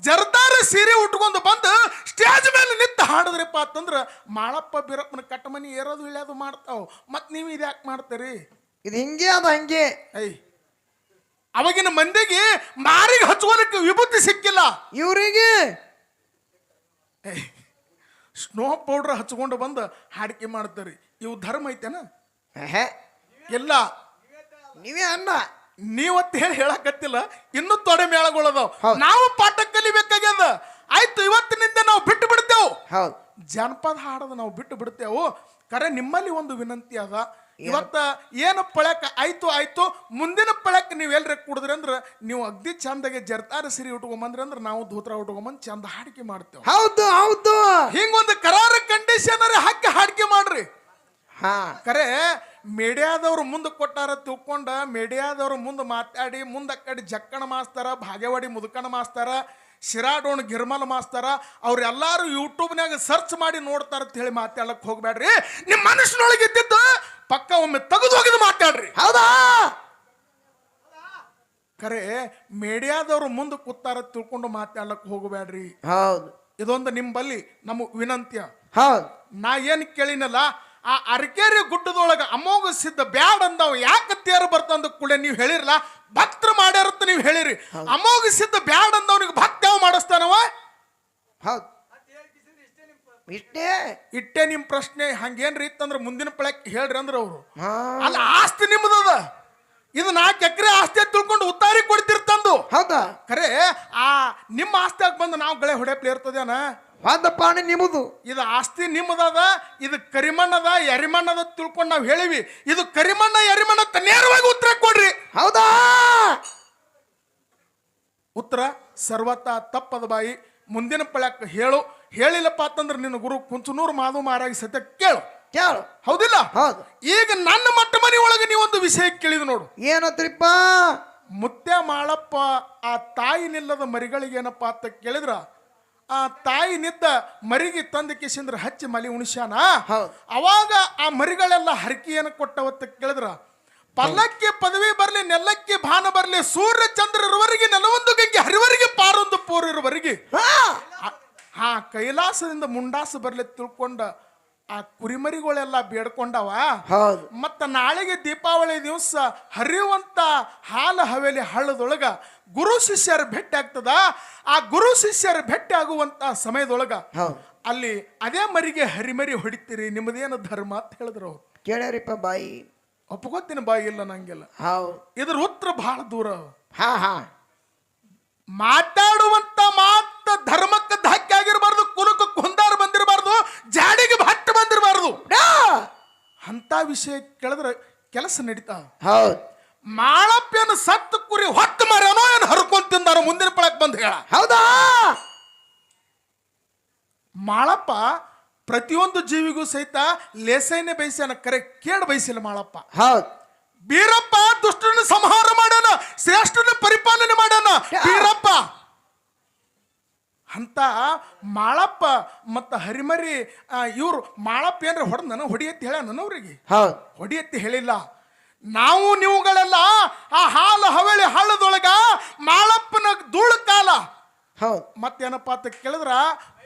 ಜರ್ದಾರ ಸೀರೆ ಉಟ್ಕೊಂಡು ಬಂದು ಸ್ಟೇಜ್ ಮೇಲೆ ನಿಂತು ಹಾಡಿದ್ರಪ್ಪ ಅಂತಂದ್ರೆ ಮಾಳಪ್ಪ ಬೀರಪ್ಪನ ಕಟ್ಟಮನಿ ಏರೋದು ಇಳ್ಯೋದು ಮಾಡ್ತಾವ. ಮತ್ತೆ ನೀವು ಇದ್ಯಾಕೆ ಮಾಡ್ತೀರಿ? ಇದು ಹಿಂಗೆ ಅದು ಹಂಗೆ. ಐ. ಅವಾಗಿನ ಮಂದಿಗೆ ಮಾರಿಗೆ ಹಚ್ಕೊಳಕ್ಕೆ ವಿಭೂತಿ ಸಿಕ್ಕಿಲ್ಲ. ಇವರಿಗೆ. ಸ್ನೋ ಪೌಡರ್ ಹಚ್ಕೊಂಡು ಬಂದು ಹಾಡಿಕೆ ಮಾಡ್ತಾರೆ. ಇವು ಧರ್ಮ ಐತೆನ? ಎಲ್ಲ ಇಲ್ಲ. ನೀವೇ ಅನ್ನ. ನೀವತ್ತ ಹೇಳಿ ಹೇಳಕತ್ತಿಲ್ಲ ಇನ್ನೂ ತೊಡೆ ಮೇಳಗಳದಾವ್. ಹೌದ್. ನಾವು ಪಾಠ ಕಲಿಬೇಕಾಗ್ಯದ. ಆಯ್ತು ಇವತ್ತಿನಿಂದ ನಾವು ಬಿಟ್ಟು ಬಿಡ್ತೇವು. ಹೌದು. ಜಾನಪದ ಹಾಡೋದು ನಾವು ಬಿಟ್ಟು ಬಿಡ್ತೇವು. ಕರೆ ನಿಮ್ಮಲ್ಲಿ ಒಂದು ವಿನಂತಿ ಅದ. ಇವತ್ತ ಏನು ಪಳಕ? ಆಯ್ತು ಆಯ್ತು. ಮುಂದಿನ ಪಳಕ್ ನೀವು ಎಲ್ರ ಕುಡಿದ್ರಿ ಅಂದ್ರ ನೀವು ಅಗ್ದಿ ಚಂದಗೆ ಜರ್ತಾರ ಸಿರಿ ಉಟ್ಕೊಂಬಂದ್ರಿ ಅಂದ್ರೆ ನಾವು ಧೂತ್ರ ಉಟ್ಕೊಂಬಂದ್ ಚಂದ ಹಾಡಿಕೆ ಮಾಡ್ತೇವೆ. ಹೌದು ಹೌದು. ಹಿಂಗೊಂದು ಕರಾರ ಕಂಡೀಷನ್ ಹಾಕಿ ಹಾಡಿಕೆ ಮಾಡ್ರಿ. ಹಾ. ಕರೆ ಮೀಡಿಯಾದವ್ರು ಮುಂದೆ ಕೊಟ್ಟಾರ ತಿಳ್ಕೊಂಡ ಮೀಡಿಯಾದವ್ರು ಮುಂದೆ ಮಾತಾಡಿ ಮುಂದೆ ಕಡೆ ಜಕ್ಕಣ ಮಾಸ್ತಾರ ಭಾಗ್ಯವಾಡಿ ಮುದುಕಣ ಮಾಸ್ತಾರ ಶಿರಾಡೋಣ ಗಿರ್ಮಲ್ ಮಾಸ್ತಾರ ಅವರೆಲ್ಲರೂ ಯೂಟ್ಯೂಬ್ನಾಗ ಸರ್ಚ್ ಮಾಡಿ ನೋಡ್ತಾರ ಅಂತ ಹೇಳಿ ಮಾತಾಡಕ್ಕೆ ಹೋಗ್ಬೇಡ್ರಿ ನಿಮ್ಮ ಮನಸ್ಸಿನೊಳಗೆ ಇದ್ದಿದ್ದು ಪಕ್ಕ ಒಮ್ಮೆ ತೆಗೆದು ಹೋಗಿದ್ದು ಮಾತಾಡ್ರಿ. ಹೌದಾ? ಖರೆ ಮೀಡಿಯಾದವ್ರು ಮುಂದೆ ಕೂತಾರ ತಿಳ್ಕೊಂಡು ಮಾತಾಡ್ಲಕ್ಕೆ ಹೋಗಬೇಡ್ರಿ ಹೌದು. ಇದೊಂದು ನಿಂಬಲ್ಲಿ ನಮ್ಮ ವಿನಂತ್ಯ. ಹೌದು. ನಾ ಏನು ಕೇಳಿನಲ್ಲ ಆ ಅರ್ಕೇರಿ ಗುಡ್ಡದೊಳಗೆ ಅಮೋಘ ಸಿದ್ಧ ಬ್ಯಾಡ್ ಅಂದವ್ ಯಾಕೆ ತೇರು ಬರ್ತಂದ ಕೂಡ ನೀವು ಹೇಳಿರಲ್ಲ ಭಕ್ತರು ಮಾಡ್ಯಾರಂತ ನೀವು ಹೇಳಿರಿ. ಅಮೋಘ ಸಿದ್ಧ ಬ್ಯಾಡ್ ಅಂದವನಿಗೆ ಭಕ್ತ ಯಾವ ಮಾಡಿಸ್ತಾನವ? ಹೌದು. ಇಷ್ಟೇ. ಇಟ್ಟೆ ನಿಮ್ ಪ್ರಶ್ನೆ ಹಂಗೇನ್ರಿ ಇತ್ತಂದ್ರೆ ಮುಂದಿನ ಪಳಕ್ ಹೇಳ್ರಿ ಅಂದ್ರೆ ಅವರು. ಹಾ. ಅಲ್ಲ ಆಸ್ತಿ ನಿಮ್ಮದದ ಇದು ನಾಲ್ಕು ಎಕರೆ ಆಸ್ತಿ ತಿಳ್ಕೊಂಡು ಉತ್ತಾರಿ ಕೊಡ್ತಿರ್ತಂದು ಹೌದಾ? ಖರೆ ಆ ನಿಮ್ಮ ಆಸ್ತಿಯಾಗ ಬಂದು ನಾವು ಗಳೆ ಹೊಡೆಪ್ಲಿ ಇರ್ತದೇನ? ಒಂದು ಪಾಣಿ ನಿಮ್ಮದು. ಇದು ಆಸ್ತಿ ನಿಮ್ಮದದ ಇದು ಕರಿಮಣ್ಣದ ಎರಿಮಣ್ಣದ ತಿಳ್ಕೊಂಡು ನಾವು ಹೇಳಿವಿ. ಇದು ಕರಿಮಣ್ಣ ಎರಿಮಣ್ಣ ಅಂತ ನೇರವಾಗಿ ಉತ್ತರ ಕೊಡ್ರಿ. ಹೌದಾ? ಉತ್ತರ ಸರ್ವತ ತಪ್ಪದ ಬಾಯಿ ಮುಂದಿನ ಪಳ್ಯಕ್ಕೆ ಹೇಳು. ಹೇಳಿಲ್ಲಪ್ಪ ಅಂತಂದ್ರೆ ನಿನ್ನ ಗುರು ಕುಂಚನೂರು ಮಾಧು ಮಾರಾಗಿ ಸತ್ಯ ಕೇಳು. ಕೇಳು. ಹೌದಿಲ್ಲ? ಹೌದು. ಈಗ ನನ್ನ ಮಟ್ಟ ಮನೆ ಒಳಗೆ ನೀವೊಂದು ವಿಷಯ ಕೇಳಿದ ನೋಡು. ಏನತ್ರಿಪ್ಪ ಮುತ್ಯ ಮಾಳಪ್ಪ ಆ ತಾಯಿ ನಿಲ್ಲದ ಮರಿಗಳಿಗೆ ಏನಪ್ಪ ಅಂತ ಕೇಳಿದ್ರ? ಆ ತಾಯಿ ನಿದ್ದ ಮರಿಗೆ ತಂದ ಕಿಸಿಂದ್ರ ಹಚ್ಚಿ ಮಲಿ ಉಣಿಸ್ಯಾನ. ಅವಾಗ ಆ ಮರಿಗಳೆಲ್ಲ ಹರಕೆಯನ್ನು ಕೊಟ್ಟವತ್ತ ಕೇಳಿದ್ರ ಪಲ್ಲಕ್ಕಿ ಪದವಿ ಬರಲಿ ನೆಲ್ಲಕ್ಕಿ ಭಾನ ಬರಲಿ ಸೂರ್ಯ ಚಂದ್ರರವರೆಗೆ ನೆಲವೊಂದು ಗಂಗೆ ಹರಿವರಿಗೆ ಪಾರೊಂದು ಪೋರಿರುವರೆಗೆ ಹಾ. ಕೈಲಾಸದಿಂದ ಮುಂಡಾಸ ಬರಲಿ ತಿಳ್ಕೊಂಡ ಆ ಕುರಿಮರಿಗಳೆಲ್ಲ ಬೇಡ್ಕೊಂಡವ? ಹೌದು. ಮತ್ತ ನಾಳೆಗೆ ದೀಪಾವಳಿ ದಿವಸ ಹರಿಯುವಂತ ಹಾಲು ಹವೇಲಿ ಹಳ್ಳದೊಳಗ ಗುರು ಶಿಷ್ಯರ ಭೇಟಿ ಆಗ್ತದ? ಆ ಗುರು ಶಿಷ್ಯರ ಭೇಟಿ ಆಗುವಂತ ಸಮಯದೊಳಗ ಹೌದು. ಅಲ್ಲಿ ಅದೇ ಮರಿಗೆ ಹರಿಮರಿ ಹೊಡಿತೀರಿ ನಿಮ್ಮದೇನು ಧರ್ಮ ಅಂತ ಹೇಳಿದ್ರು ಅವ್ರು. ಕೇಳ್ಯಾರಿಪ್ಪ ಬಾಯಿ. ಒಪ್ಕೋತೀನಿ ಬಾಯಿ ಇಲ್ಲ ನಂಗೆಲ್ಲ. ಹೌದು. ಇದ್ರ ಉತ್ತರ ಬಹಳ ದೂರ ಹಾ ಹಾ. ಮಾತಾಡುವಂತ ಡಾ! ಅಂತ ವಿಷಯ ಕೇಳಿದ್ರೆ ಕೆಲಸ ನಡೀತ. ಹೌದು. ಮಾಳಪ್ಪನ ಸತ್ತು ಕುರಿ ಹೊತ್ತು ಮರನೋ ಏನು ಹರ್ಕೊಂಡ್ ತಿಂದಾರ ಮುಂದಿನ ಪಳಕ್ ಬಂದು ಹೇಳ. ಹೌದಾ? ಮಾಳಪ್ಪ ಪ್ರತಿಯೊಂದು ಜೀವಿಗೂ ಸಹಿತ ಲೇಸೈನೆ ಬಯಸ್ಯಾನ. ಕರೆ ಕೇಳ ಬಯಸಿಲ್ಲ ಮಾಳಪ್ಪ. ಹೌದು. ಬೀರಪ್ಪ ದುಷ್ಟನ ಸಂಹಾರ ಮಾಡ್ಯಾನ ಶ್ರೇಷ್ಠನ ಪರಿಪಾಲನೆ ಮಾಡ್ಯಾನ. ಬೀರಪ್ಪ ಅಂತ ಮಾಳಪ್ಪ ಮತ್ತ ಹರಿಮರಿ ಇವ್ರು ಮಾಳಪ್ಪ ಏನ್ರ ಹೊಡೆದ್ ನಾನು ಹೊಡಿಯತ್ತಿ ಹೇಳ ಅವ್ರಿಗೆ? ಹೌದು ಹೊಡಿಯತ್ತಿ ಹೇಳಿಲ್ಲ. ನಾವು ನೀವುಗಳೆಲ್ಲ ಆ ಹಾಲು ಹವಳಿ ಹಳ್ಳದೊಳಗ ಮಾಳಪ್ಪನ ಧೂಳು ಕಾಲ. ಹೌದು ಮತ್ತೇನಪ್ಪ ಅಂತ ಕೇಳಿದ್ರ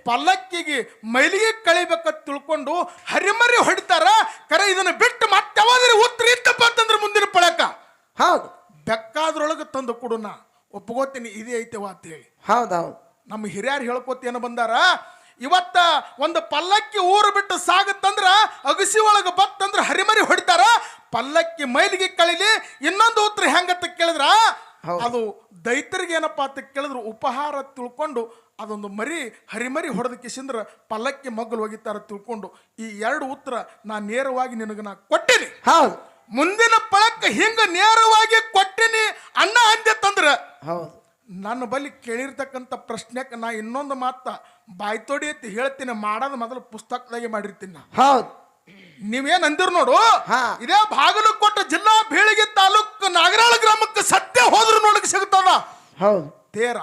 ಪಲ್ಲಕ್ಕಿಗೆ ಮೈಲಿಗೆ ಕಳಿಬೇಕಂತ ತಿಳ್ಕೊಂಡು ಹರಿಮರಿ ಹೊಡಿತಾರ ಕರೆ ಇದನ್ನ ಬಿಟ್ಟು ಮತ್ತೆ ಯಾವಾದ್ರೆ ಉತ್ತರ ಇತ್ತಪ್ಪ ಅಂತಂದ್ರೆ ಮುಂದಿನ ಪಳಕ. ಹೌದು. ಬೆಕ್ಕಾದ್ರೊಳಗೆ ತಂದು ಕೊಡುನ ಒಪ್ಕೋತೀನಿ ಇದೇ ಐತೆ ಅಂತ ಹೇಳಿ. ಹೌದೌದು. ಹೌದು ನಮ್ಮ ಹಿರಿಯರು ಏನು ಬಂದಾರ? ಇವತ್ತ ಒಂದು ಪಲ್ಲಕ್ಕಿ ಊರು ಬಿಟ್ಟು ಸಾಗುತ್ತಂದ್ರ ಅಗಸಿ ಒಳಗೆ ಬತ್ತಂದ್ರ ಹರಿಮರಿ ಹೊಡಿತಾರ. ಪಲ್ಲಕ್ಕಿ ಮೈಲಿಗೆ ಕಳಿಲಿ ಇನ್ನೊಂದು ಉತ್ತರ ಹೆಂಗತ್ತ ಕೇಳಿದ್ರ. ಅದು ದೈತರಿಗೆ ಏನಪ್ಪ ಅಂತ ಕೇಳಿದ್ರು ಉಪಹಾರ ತಿಳ್ಕೊಂಡು ಅದೊಂದು ಮರಿ ಹರಿಮರಿ ಹೊಡೆದ ಕಿಸಿಂದ್ರ ಪಲ್ಲಕ್ಕಿ ಮಗ್ಗಲು ಹೋಗಿತ್ತಾರ ತಿಳ್ಕೊಂಡು ಈ ಎರಡು ಉತ್ತರ ನಾ ನೇರವಾಗಿ ನಿನಗೆ ನಾ ಕೊಟ್ಟಿನಿ. ಹೌದು. ಮುಂದಿನ ಪಳಕ್ಕ ಹಿಂಗ ನೇರವಾಗಿ ಕೊಟ್ಟಿನಿ ಅನ್ನ ಅಂದೆ ತಂದ್ರ ಹೌದು. ನನ್ನ ಬಳಿ ಕೇಳಿರ್ತಕ್ಕಂಥ ಪ್ರಶ್ನೆಕ್ಕೆ ನಾ ಇನ್ನೊಂದು ಮಾತ ಬಾಯ್ತೋಡಿ ಅಂತ ಹೇಳ್ತೀನಿ ಮಾಡೋದು ಮೊದಲು ಪುಸ್ತಕದಾಗೆ ಮಾಡಿರ್ತೀನಿ ನಾ. ಹೌದು. ನೀವೇನ್ ಅಂದಿರ್ ನೋಡು ಹಾ. ಇದೇ ಕೊಟ್ಟ ಜಿಲ್ಲಾ ಬೀಳಿಗೆ ತಾಲೂಕು ನಾಗರಾಳ ಗ್ರಾಮಕ್ಕೆ ಸದ್ಯ ಹೋದ್ರು ನೋಡಕ್ ಸಿಗ್ತದ ಹೌದು. ತೇರ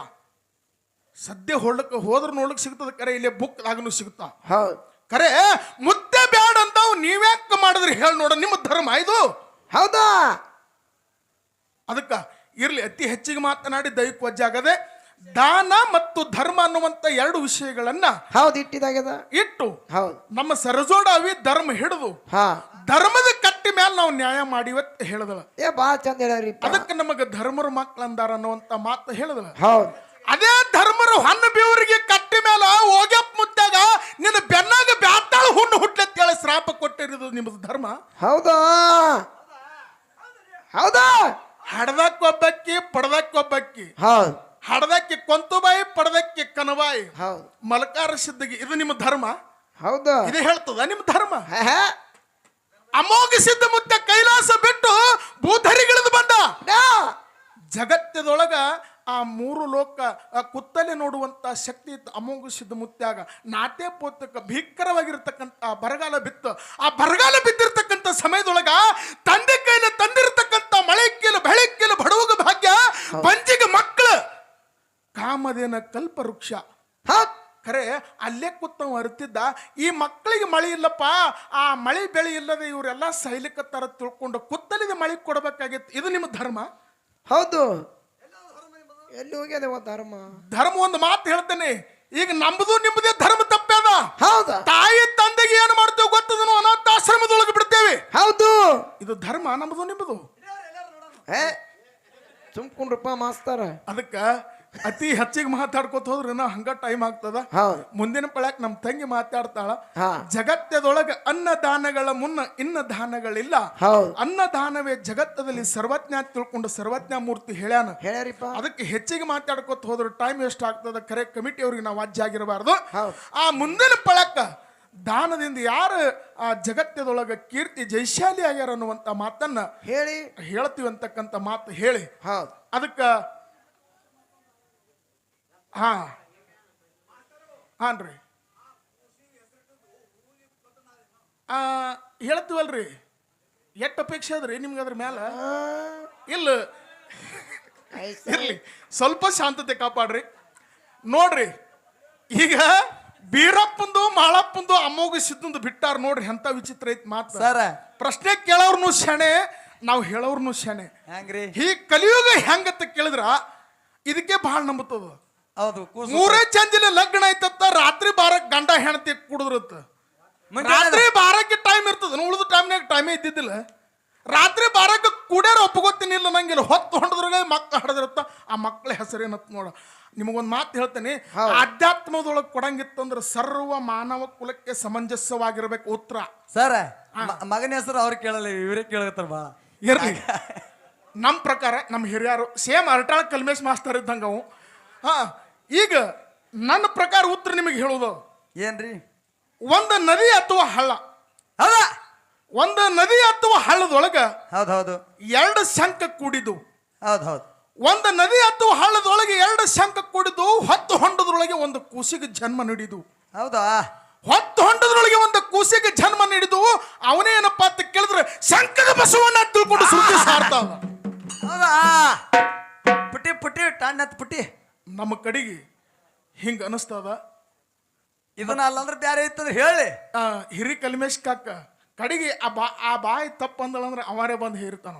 ಸದ್ಯ ಹೊಳಕ್ ಹೋದ್ರ ನೋಡಕ್ ಸಿಗ್ತದ ಕರೆ ಇಲ್ಲಿ ಬುಕ್ ಆಗನು ಸಿಗ್ತಾ. ಹೌದು. ಕರೆ ಮುದ್ದೆ ಬ್ಯಾಡ ಅಂತ ನೀವ್ಯಾಕ ಮಾಡಿದ್ರಿ ಹೇಳಿ ನೋಡ ನಿಮ್ಮ ಧರ್ಮ ಇದು. ಹೌದಾ? ಅದಕ್ಕ ಇರ್ಲಿ ಅತಿ ಹೆಚ್ಚಿಗೆ ಮಾತನಾಡಿ ದೈಹಿಕ ವಜ್ಜಾಗದೆ ದಾನ ಮತ್ತು ಧರ್ಮ ಅನ್ನುವಂತ ಎರಡು ವಿಷಯಗಳನ್ನ ಹೌದು ಇಟ್ಟಿದಾಗ್ಯದ. ಇಟ್ಟು ಹೌದು. ನಮ್ಮ ಸರಜೋಡ ಅವಿ ಧರ್ಮ ಹಿಡಿದು ಹಾ. ಧರ್ಮದ ಕಟ್ಟಿ ಮೇಲೆ ನಾವು ನ್ಯಾಯ ಮಾಡಿವತ್ ಹೇಳದಲ್ಲ ಏ ಬಾ ಚಂದ ಹೇಳ್ರಿ ಅದಕ್ಕೆ ನಮಗೆ ಧರ್ಮರ ಮಕ್ಕಳಂದಾರ ಅನ್ನುವಂತ ಮಾತು ಹೇಳದಲ್ಲ ಹೌದು. ಅದೇ ಧರ್ಮರು ಹಣ್ಣು ಬೀವರಿಗೆ ಕಟ್ಟಿ ಮೇಲೆ ಹೋಗ್ಯಪ್ ಮುತ್ತಾಗ ನಿನ್ನ ಬೆನ್ನಾಗ ಬ್ಯಾತಾಳ ಹುಣ್ಣು ಹುಟ್ಲತ್ತೇಳಿ ಶ್ರಾಪ ಕೊಟ್ಟಿರೋದು ನಿಮ್ಮದು ಧರ್ಮ. ಹೌದಾ? ಹೌದಾ? ಹಡದಕ್ಕೆ ಒಬ್ಬಕ್ಕಿ ಪಡದಕ್ಕೆ ಒಬ್ಬಕ್ಕಿ ಹೌದು. ಹಡದಕ್ಕೆ ಕೊಂತುಬಾಯಿ ಪಡದಕ್ಕೆ ಕನಬಾಯಿ ಹೌದು. ಮಲಕಾರ ಸಿದ್ದಿಗೆ ಇದು ನಿಮ್ಮ ಧರ್ಮ? ಹೌದು. ಇದು ಹೇಳ್ತದ ನಿಮ್ಮ ಧರ್ಮ. ಅಮೋಘ ಸಿದ್ಧ ಮುತ್ತ ಕೈಲಾಸ ಬಿಟ್ಟು ಭೂಧರಿಗಿಳಿದು ಬಂದ. ಜಗತ್ತದೊಳಗ ಆ ಮೂರು ಲೋಕ ಆ ಕುತ್ತಲೆ ನೋಡುವಂತ ಶಕ್ತಿ ಇತ್ತು ಅಮೋಘ ಸಿದ್ಧ ಮುತ್ಯಾಗ. ನಾಟ್ಯ ಪೋತಕ ಭೀಕರವಾಗಿರ್ತಕ್ಕಂಥ ಬರಗಾಲ ಬಿತ್ತು. ಆ ಬರಗಾಲ ಬಿದ್ದಿರ್ತಕ್ಕಂಥ ಸಮಯದೊಳಗ ತಂದೆ ಕೈಲ ತಂದಿರತಕ್ಕಂಥ ಬೆಳಕಿಲ್ ಬೆಳೆ ಕೀಲು ಬಡವಗ ಭಾಗ್ಯ ಬಂಜಿಗ ಮಕ್ಕಳು. ಕಾಮದೇನ ಕಲ್ಪವೃಕ್ಷ. ಹ. ಖರೆ ಅಲ್ಲೇ ಕುತ್ತ ಅರ್ತಿದ್ದ ಈ ಮಕ್ಕಳಿಗೆ ಮಳೆ ಇಲ್ಲಪ್ಪ ಆ ಮಳೆ ಬೆಳೆ ಇಲ್ಲದೆ ಇವರೆಲ್ಲ ಸೈಲಿಕತ್ತಾರ ತಿಳ್ಕೊಂಡು ಕುತ್ತಲಿದ ಮಳೆ ಕೊಡಬೇಕಾಗಿತ್ತು. ಇದು ನಿಮ್ಮ ಧರ್ಮ? ಹೌದು. ಎಲ್ಲಿ ಹೋಗ್ಯದ ಧರ್ಮ? ಧರ್ಮ ಒಂದು ಮಾತು ಹೇಳ್ತೇನೆ. ಈಗ ನಮ್ಮದು ನಿಮ್ಮದೇ ಧರ್ಮ ತಪ್ಪೇದ? ಹೌದಾ. ತಾಯಿ ತಂದೆಗೆ ಏನು ಮಾಡ್ತೇವೆ ಗೊತ್ತದನು ಅನಾಥಾಶ್ರಮದೊಳಗೆ ಬಿಡ್ತೇವೆ. ಹೌದು. ಇದು ಧರ್ಮ ನಮ್ದು ನಿಮ್ಮದು. ಏ ಮಾಸ್ತರ. ಅದಕ್ಕೆ ಅತಿ ಹೆಚ್ಚಿಗೆ ಮಾತಾಡ್ಕೊತ ಹೋದ್ರೆ ನಾ ಹಂಗ ಟೈಮ್ ಆಗ್ತದ? ಹೌದು. ಮುಂದಿನ ಪಳ್ಯಾಕ್ ನಮ್ಮ ತಂಗಿ ಮಾತಾಡ್ತಾಳ ಹಾ. ಜಗತ್ತದೊಳಗೆ ಅನ್ನದಾನಗಳ ಮುನ್ನ ಇನ್ನ ದಾನಗಳಿಲ್ಲ ಹೌದು. ಅನ್ನದಾನವೇ ಜಗತ್ತದಲ್ಲಿ ಸರ್ವಜ್ಞ ಅಂತ ತಿಳ್ಕೊಂಡು ಸರ್ವಜ್ಞ ಮೂರ್ತಿ ಹೇಳ್ಯಾನ. ಹೇಳ್ಯಾರಿಪ್ಪ. ಅದಕ್ಕೆ ಹೆಚ್ಚಿಗೆ ಮಾತಾಡ್ಕೊತ ಹೋದ್ರೆ ಟೈಮ್ ವೇಸ್ಟ್ ಆಗ್ತದ? ಕರೆ ಕಮಿಟಿ ಅವ್ರಿಗೆ ನಾವು ಆಗಿರಬಾರ್ದು. ಹೌದು. ಆ ಮುಂದಿನ ಪಳಕ್ಕ ದಾನದಿಂದ ಯಾರು ಆ ಜಗತ್ತದೊಳಗ ಕೀರ್ತಿ ಜೈಶಾಲಿ ಆಗ್ಯಾರ ಅನ್ನುವಂತ ಮಾತನ್ನ ಹೇಳಿ. ಹೇಳ್ತೀವಿ ಅಂತಕ್ಕಂಥ ಮಾತು ಹೇಳಿ. ಹೌದು. ಅದಕ್ಕ ಹಾ. ಹಾನ್ರಿ. ಆ ಹೇಳ್ತೀವಲ್ರಿ? ಎಟ್ಟ ಅಪೇಕ್ಷೆ ಅದ್ರಿ ನಿಮ್ಗೆ ಅದ್ರ ಮ್ಯಾಲ? ಇಲ್ಲ. ಇರ್ಲಿ. ಸ್ವಲ್ಪ ಶಾಂತತೆ ಕಾಪಾಡ್ರಿ. ನೋಡ್ರಿ. ಈಗ ಬೀರಪ್ಪಂದು ಮಾಳಪ್ಪಂದು ಅಮ್ಮೋಗ ಸಿದ್ದಂದು ಬಿಟ್ಟಾರ ನೋಡ್ರಿ ಎಂತ ವಿಚಿತ್ರ ಐತಿ ಮಾತು. ಸರ. ಪ್ರಶ್ನೆ ಕೇಳೋರ್ನು ಶಣೆ ನಾವು ಹೇಳೋರ್ನು ಶಣೆ. ಹೆಂಗ್ರಿ ಈ ಕಲಿಯುಗ ಹೆಂಗತ್ತ ಕೇಳಿದ್ರ ಇದಕ್ಕೆ ಬಹಳ ನಂಬುತ್ತದ. ಹೌದು ಕೂಸು ಮೂರೇ ಚಂದಿನ ಲಗ್ನ ಐತತ್ತ ರಾತ್ರಿ ಬಾರಕ್ ಗಂಡ ಹೆಣತಿ ಕುಡಿದ್ರತ್ತ ರಾತ್ರಿ ಬಾರಕ್ಕೆ ಟೈಮ್ ಇರ್ತದ ಉಳಿದ ಟೈಮ್ನಾಗ ಟೈಮೇ ಇದ್ದಿದ್ದಿಲ್ಲ. ರಾತ್ರಿ ಬಾರಕ್ಕೆ ಕುಡಿಯೋರು ಒಪ್ಪಗೊತ್ತಿನಿಲ್ಲ ನಂಗಿಲ್ಲ ಹೊತ್ತು ಹೊಂಡದ್ರಾಗ ಮಕ್ಕಳ ಹಡದಿರತ್ತ ಆ ಮಕ್ಕಳ ಹೆಸರೇನತ್ ನೋಡ. ನಿಮಗೊಂದು ಮಾತು ಹೇಳ್ತೇನೆ. ಆಧ್ಯಾತ್ಮದೊಳಗೆ ಕೊಡಂಗಿತ್ತಂದ್ರೆ ಸರ್ವ ಮಾನವ ಕುಲಕ್ಕೆ ಸಮಂಜಸವಾಗಿರ್ಬೇಕು ಉತ್ತರ ಸರ್ ಮಗನ ಹೆಸರು ಅವ್ರು ಕೇಳಲ್ಲ ಇವರೇ ಕೇಳತ್ತಾರ ಬಾ. ಇರ್ಲಿ. ನಮ್ಮ ಪ್ರಕಾರ ನಮ್ಮ ಹಿರಿಯರು ಸೇಮ್ ಅರಟಾಳ ಕಲ್ಮೇಶ್ ಮಾಸ್ತರ್ ಇದ್ದಂಗ ಅವು. ಹಾ ಈಗ ನನ್ನ ಪ್ರಕಾರ ಉತ್ತರ ನಿಮಗೆ ಹೇಳೋದು ಏನ್ರಿ? ಒಂದು ನದಿ ಅಥವಾ ಹಳ್ಳ. ಹೌದಾ? ಒಂದು ನದಿ ಅಥವಾ ಹಳ್ಳದೊಳಗ ಹೌದೌದು ಹೌದು. ಎರಡು ಶಂಕ ಕೂಡಿದ್ದು ಹೌದು ಹೌದು. ಒಂದು ನದಿ ಅಥವಾ ಹಳ್ಳದೊಳಗೆ ಎರಡು ಶಂಕ ಕುಡಿದು ಹೊತ್ತು ಹೊಂಡದ್ರೊಳಗೆ ಒಂದು ಕೂಸಿಗೆ ಜನ್ಮ ನೀಡಿದು. ಹೌದಾ? ಹೊತ್ತು ಹೊಂಡದ್ರೊಳಗೆ ಒಂದು ಕೂಸಿಗೆ ಜನ್ಮ ನೀಡಿದು ಅವನೇನಪ್ಪ ಅಂತ ಕೇಳಿದ್ರೆ ಶಂಕದ ಬಸವಣ್ಣ ತಿಳ್ಕೊಂಡು ಸುದ್ದಿ ಸಾರ್ತಾವ ಹೌದಾ? ಪುಟಿ ಪುಟಿ ಟಾಣ್ ಪುಟಿ ಪುಟ್ಟಿ. ನಮ್ಮ ಕಡೆಗೆ ಹಿಂಗ ಅನಿಸ್ತದ. ಇದನ್ನ ಅಲ್ಲಂದ್ರೆ ಬ್ಯಾರೆ ಇತ್ತಂದ್ರೆ ಹೇಳಿ. ಆ, ಹಿರಿ ಕಲ್ಮೇಶ್ ಕಾಕ ಕಡಿಗೆ ಆ ಬಾ ಆ ಬಾಯಿ ತಪ್ಪಂದಳಂದ್ರೆ ಅವರೇ ಬಂದು ಹೇರ್ತಾನ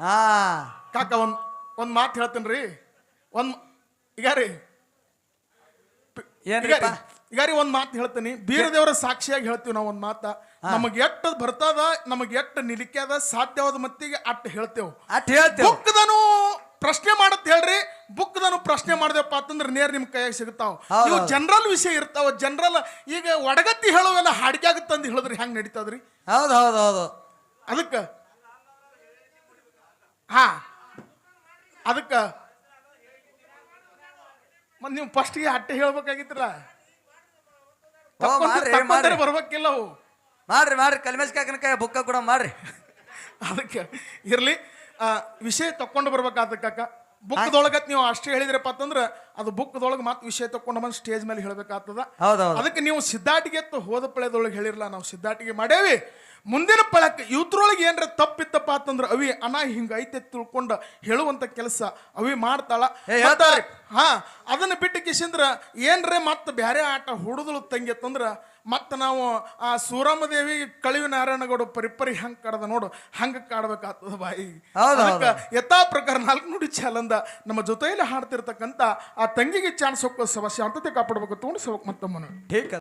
ಹಾ. ಕಾಕ ಒಂದ್ ಒಂದ್ ಮಾತು ಹೇಳ್ತೇನ್ರಿ. ಒಂದ್ ಈಗಾರಿ ರೀ. ಏನ್ರಿಪ್ಪ ಈಗ ರೀ. ಒಂದ್ ಮಾತು ಹೇಳ್ತೀನಿ. ಬೀರದೇವರ ಸಾಕ್ಷಿಯಾಗಿ ಹೇಳ್ತೀವಿ ನಾವು ಒಂದ್ ಮಾತ. ನಮಗ್ ಎಟ್ಟ ಬರ್ತದ ನಮಗ್ ನಿಲಿಕೆ ನಿಲಿಕ್ಯಾದ ಸಾಧ್ಯವಾದ ಮತ್ತಿಗೆ ಅಟ್ಟು ಹೇಳ್ತೇವೆ. ಅಟ್ ಹೇಳ್ತೇವೆ. ಬುಕ್ದನು ಪ್ರಶ್ನೆ ಮಾಡತ್ ಹೇಳ್ರಿ. ಬುಕ್ದನು ಪ್ರಶ್ನೆ ಮಾಡ್ದೇವಪ್ಪ ಅಂತಂದ್ರೆ ನೇರ್ ನಿಮ್ ಕೈಯಾಗ ಸಿಗ್ತಾವ. ಹೌದ್ ಇವು ಜನರಲ್ ವಿಷಯ ಇರ್ತಾವ. ಜನರಲ್ ಈಗ ಒಡಗತ್ತಿ ಹೇಳೋವೆಲ್ಲ ಹಾಡಿಗ್ಯಾಗ ತಂದು ಹೇಳಿದ್ರಿ ಹೆಂಗ್ ನಡೀತದ್ರಿ? ಹೌದು ಹೌದು ಹೌದು. ಅದಕ್ಕ ಹಾ. ಅದಕ್ಕ ಮತ್ ನೀವು ಫಸ್ಟ್ಗೆ ಅಟ್ಟೆ ಹೇಳ್ಬೇಕಾಗಿತ್ತಲ್ಲ. ಬರ್ಬೇಕಿಲ್ಲ ಅವು. ಮಾಡ್ರಿ ಮಾಡ್ರಿ. ಕಲ್ಮೇಶ್ ಕಾಕನ ಕೈ ಬುಕ್ಕ ಕೂಡ ಮಾಡ್ರಿ. ಅದಕ್ಕೆ ಇರ್ಲಿ. ಆ, ವಿಷಯ ತಕೊಂಡು ಬರ್ಬೇಕಾದ ಕಾಕ ಬುಕ್ದೊಳಗತ್ ನೀವು ಅಷ್ಟೇ ಹೇಳಿದ್ರಪ್ಪ ಅಂತಂದ್ರೆ ಅದು ಬುಕ್ದೊಳಗೆ ಮತ್ತೆ ವಿಷಯ ತಕೊಂಡು ಬಂದು ಸ್ಟೇಜ್ ಮೇಲೆ ಹೇಳ್ಬೇಕಾಗ್ತದ. ಅದಕ್ಕೆ ನೀವು ಸಿದ್ಧಾಟಿಗೆ ಎತ್ತು ಹೋದ ಪಳೆದೊಳಗೆ ಹೇಳಿರಲ್ಲ ನಾವು ಸಿದ್ಧಾಟಿಗೆ ಮಾಡೇವಿ. ಮುಂದಿನ ಪಳಕ್ಕೆ ಇವ್ರೊಳಗೆ ಏನರ ತಪ್ಪಿತ್ತಪ್ಪ ಅಂತಂದ್ರೆ ಅವಿ ಅನ ಹಿಂಗ ಐತೆ ತಿಳ್ಕೊಂಡ ಹೇಳುವಂತ ಕೆಲಸ ಅವಿ ಮಾಡ್ತಾಳ. ಹಾ ಅದನ್ನ ಬಿಟ್ಟು ಕಿಶಂದ್ರ ಏನ್ರೆ ಮತ್ತೆ ಬ್ಯಾರೆ ಆಟ ಹುಡುದಳು ತಂಗಿ ಅಂತಂದ್ರೆ ಮತ್ತೆ ನಾವು ಆ ಸೂರಮ್ಮದೇವಿ ಕಳಿವಿ ನಾರಾಯಣಗೌಡ ಪರಿಪರಿ ಹಂಗೆ ಕಡ್ದ ನೋಡು ಹಂಗೆ ಕಾಡ್ಬೇಕಾಗ್ತದ ಬಾಯಿ. ಯಥಾ ಪ್ರಕಾರ ನಾಲ್ಕು ನುಡಿ ಚಾಲಂದ ನಮ್ಮ ಜೊತೆಯಲ್ಲಿ ಹಾಡ್ತಿರ್ತಕ್ಕಂಥ ಆ ತಂಗಿಗೆ ಚಾನ್ಸ್ ಹೋಗೋ ಸಮಸ್ಯೆ ಅಂತತೆ ಕಾಪಾಡ್ಬೇಕು ತಗೊಂಡು ಸೋಕ್ ಮತ್ತೊಮ್ಮನು ಠೀಕ್